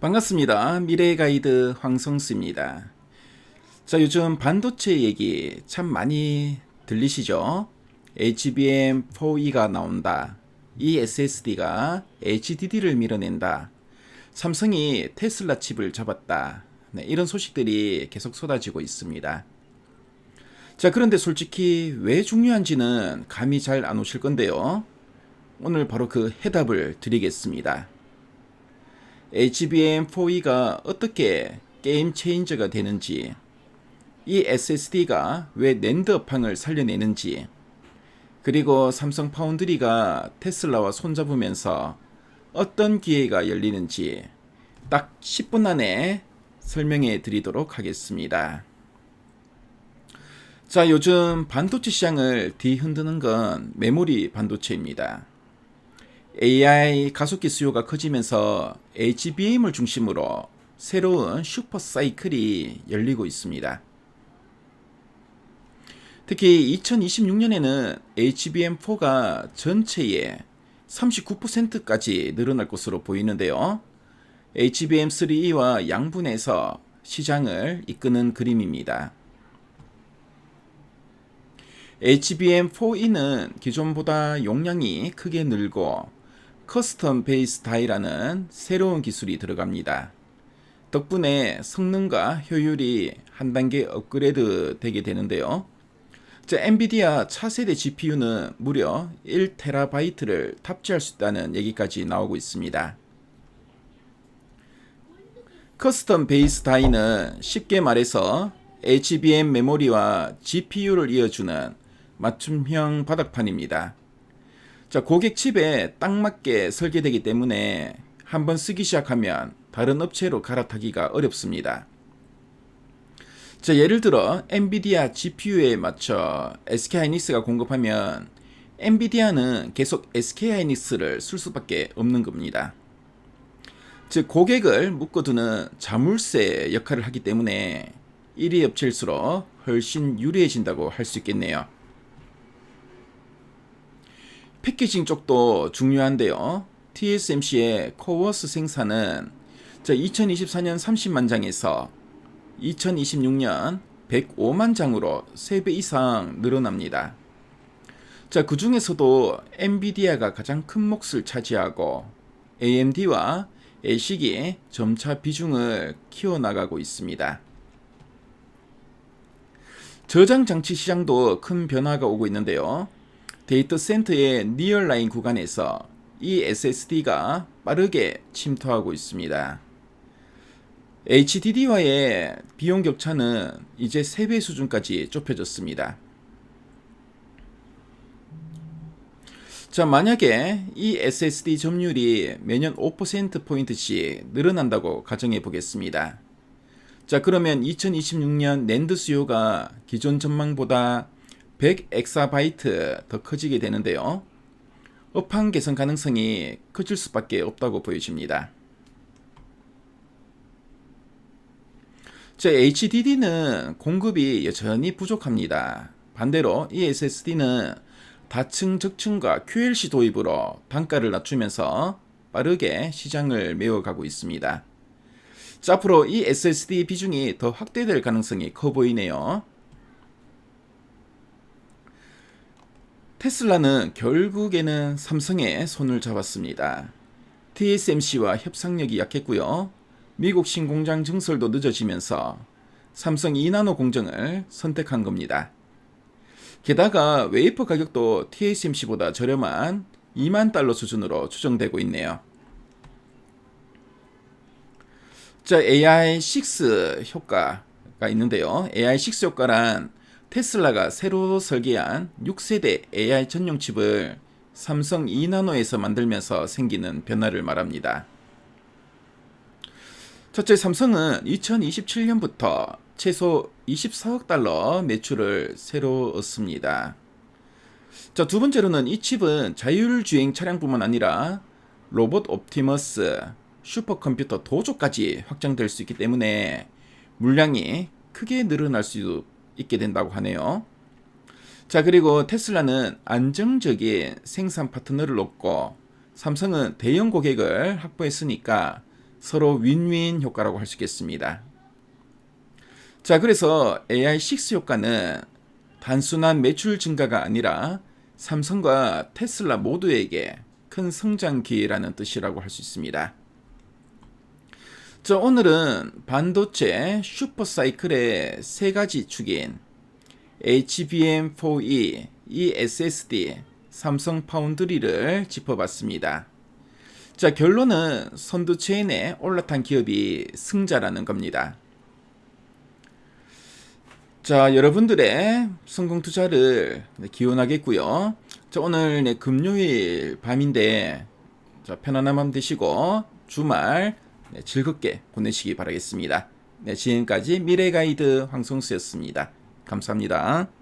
반갑습니다. 미래 가이드 황성수입니다. 자, 요즘 반도체 얘기 참 많이 들리시죠? HBM4E가 나온다. 이 SSD가 HDD를 밀어낸다. 삼성이 테슬라 칩을 잡았다. 네, 이런 소식들이 계속 쏟아지고 있습니다. 자, 그런데 솔직히 왜 중요한지는 감이 잘 안 오실 건데요. 오늘 바로 그 해답을 드리겠습니다. HBM4E가 어떻게 게임 체인저가 되는지, 이 SSD가 왜 낸드 업황을 살려내는지, 그리고 삼성 파운드리가 테슬라와 손잡으면서 어떤 기회가 열리는지 딱 10분 안에 설명해 드리도록 하겠습니다. 자, 요즘 반도체 시장을 뒤흔드는 건 메모리 반도체입니다. AI 가속기 수요가 커지면서 HBM을 중심으로 새로운 슈퍼 사이클이 열리고 있습니다. 특히 2026년에는 HBM4가 전체의 39%까지 늘어날 것으로 보이는데요. HBM3E와 양분해서 시장을 이끄는 그림입니다. HBM4E는 기존보다 용량이 크게 늘고 커스텀 베이스 다이라는 새로운 기술이 들어갑니다. 덕분에 성능과 효율이 한 단계 업그레이드 되게 되는데요. 자, 엔비디아 차세대 GPU는 무려 1TB를 탑재할 수 있다는 얘기까지 나오고 있습니다. 커스텀 베이스 다이는 쉽게 말해서 HBM 메모리와 GPU를 이어주는 맞춤형 바닥판입니다. 자, 고객 칩에 딱 맞게 설계되기 때문에 한번 쓰기 시작하면 다른 업체로 갈아타기가 어렵습니다. 자, 예를 들어 엔비디아 GPU에 맞춰 SK하이닉스가 공급하면 엔비디아는 계속 SK하이닉스를 쓸 수밖에 없는 겁니다. 즉 고객을 묶어두는 자물쇠 역할을 하기 때문에 1위 업체일수록 훨씬 유리해진다고 할 수 있겠네요. 패키징 쪽도 중요한데요. TSMC의 코워스 생산은 2024년 30만 장에서 2026년 105만 장으로 3배 이상 늘어납니다. 자, 그 중에서도 엔비디아가 가장 큰 몫을 차지하고 AMD와 ASIC이 점차 비중을 키워나가고 있습니다. 저장 장치 시장도 큰 변화가 오고 있는데요. 데이터 센터의 니얼라인 구간에서 이 SSD가 빠르게 침투하고 있습니다. HDD와의 비용 격차는 이제 3배 수준까지 좁혀졌습니다. 자, 만약에 이 SSD 점유율이 매년 5%포인트씩 늘어난다고 가정해 보겠습니다. 자, 그러면 2026년 낸드 수요가 기존 전망보다 100엑사바이트 더 커지게 되는데요. 업황 개선 가능성이 커질 수밖에 없다고 보여집니다. 자, HDD는 공급이 여전히 부족합니다. 반대로 이 SSD는 다층 적층과 QLC 도입으로 단가를 낮추면서 빠르게 시장을 메워가고 있습니다. 자, 앞으로 이 SSD 비중이 더 확대될 가능성이 커 보이네요. 테슬라는 결국에는 삼성의 손을 잡았습니다. TSMC와 협상력이 약했고요. 미국 신공장 증설도 늦어지면서 삼성 2나노 공정을 선택한 겁니다. 게다가 웨이퍼 가격도 TSMC보다 저렴한 2만 달러 수준으로 추정되고 있네요. 자, AI6 효과가 있는데요. AI6 효과란 테슬라가 새로 설계한 6세대 AI 전용 칩을 삼성 2나노에서 만들면서 생기는 변화를 말합니다. 첫째, 삼성은 2027년부터 최소 24억 달러 매출을 새로 얻습니다. 자, 두 번째로는 이 칩은 자율주행 차량뿐만 아니라 로봇 옵티머스, 슈퍼컴퓨터 도조까지 확장될 수 있기 때문에 물량이 크게 늘어날 수 있게 된다고 하네요. 자, 그리고 테슬라는 안정적인 생산 파트너를 얻고 삼성은 대형 고객을 확보했으니까 서로 윈윈 효과라고 할 수 있겠습니다. 자, 그래서 AI6 효과는 단순한 매출 증가가 아니라 삼성과 테슬라 모두에게 큰 성장 기회라는 뜻이라고 할 수 있습니다. 자, 오늘은 반도체 슈퍼사이클의 세 가지 축인 HBM4E, 이 SSD, 삼성 파운드리를 짚어봤습니다. 자, 결론은 선두 체인에 올라탄 기업이 승자라는 겁니다. 자, 여러분들의 성공 투자를 기원하겠고요. 자, 오늘 네, 금요일 밤인데 자, 편안한 밤 되시고 주말 네, 즐겁게 보내시기 바라겠습니다. 네, 지금까지 미래 가이드 황성수였습니다. 감사합니다.